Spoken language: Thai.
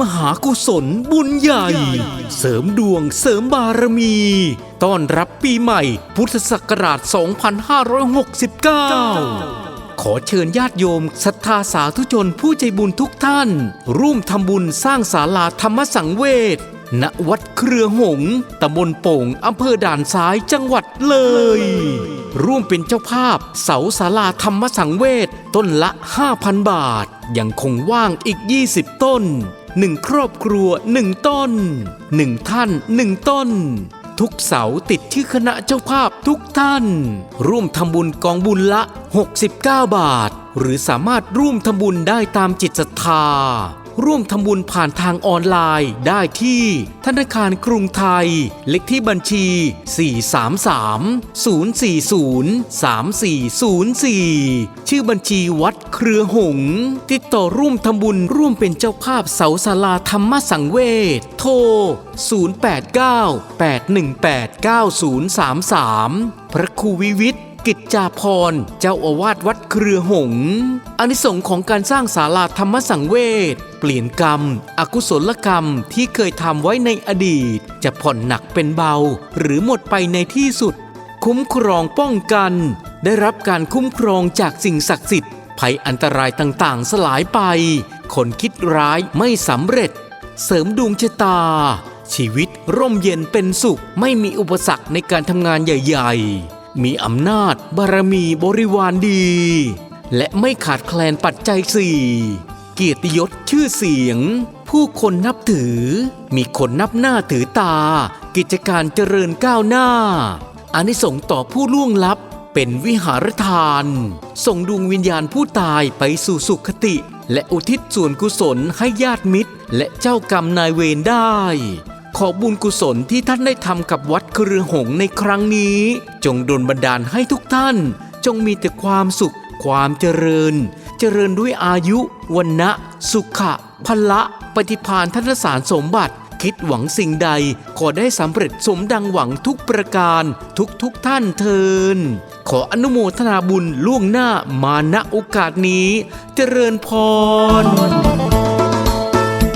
มหากุศลบุญใหญ่ เสริมดวงเสริมบารมี ต้อนรับปีใหม่ พุทธศักราช 2569 ขอเชิญญาติโยมศรัทธาสาธุชนผู้ใจบุญทุกท่าน ร่วมทำบุญสร้างศาลาธรรมสังเวชณวัดเครือหงส์ตำบลโป่งอำเภอด่านซ้ายจังหวัดเลย ร่วมเป็นเจ้าภาพเสาศาลาธรรมสังเวชต้นละ 5,000 บาท ยังคงว่างอีก 20 ต้น หนึ่งครอบครัวหนึ่งต้นหนึ่งท่านหนึ่งต้น ทุกเสาติดที่คณะเจ้าภาพทุกท่าน ร่วมทำบุญกองบุญละ 69 บาท หรือสามารถร่วมทำบุญได้ตามจิตศรัทธา ร่วมทำบุญผ่านทางออนไลน์ได้ที่ ธนาคารกรุงไทย เลขที่บัญชี 433 040 3404 ชื่อบัญชีวัดเครือหงส์ติดต่อร่วมทำบุญร่วมเป็นเจ้าภาพเสาศาลาธรรมสังเวชโทร 089 818 9033 พระครูวิวิทย์ กิจจาพร เจ้าอาวาสวัดเครือหงส์อานิสงส์ของการสร้างศาลาธรรมสังเวชเปลี่ยนกรรม อกุศลกรรมที่เคยทำไว้ในอดีต จะผ่อนหนักเป็นเบา หรือหมดไปในที่สุด คุ้มครองป้องกัน ได้รับการคุ้มครองจากสิ่งศักดิ์สิทธิ์ภัยอันตรายต่างๆ สลายไป คนคิดร้ายไม่สำเร็จ เสริมดวงชะตา ชีวิตร่มเย็นเป็นสุข ไม่มีอุปสรรคในการทำงานใหญ่ ๆ มีอำนาจ บารมีบริวารดี และไม่ขาดแคลนปัจจัยสี่เกียรติยศชื่อเสียง ผู้คนนับถือ มีคนนับหน้าถือตา กิจการเจริญก้าวหน้าอานิสงส์ต่อผู้ล่วงลับเป็นวิหารทาน ส่งดวงวิญญาณผู้ตายไปสู่สุขติ และอุทิศส่วนกุศลให้ญาติมิตร และเจ้ากรรมนายเวรได้ ขอบุญกุศลที่ท่านได้ทำกับวัดเครือหงในครั้งนี้ จงดลบันดาลให้ทุกท่าน จงมีแต่ความสุข ความเจริญ เจริญด้วยอายุวันนะสุขะพละปฏิพานทัศสารสมบัติ คิดหวังสิ่งใด ขอได้สำเร็จสมดังหวังทุกประการทุกทุกท่านเทิน ขออนุโมทนาบุญล่วงหน้ามาณโอกาสนี้ เจริญพร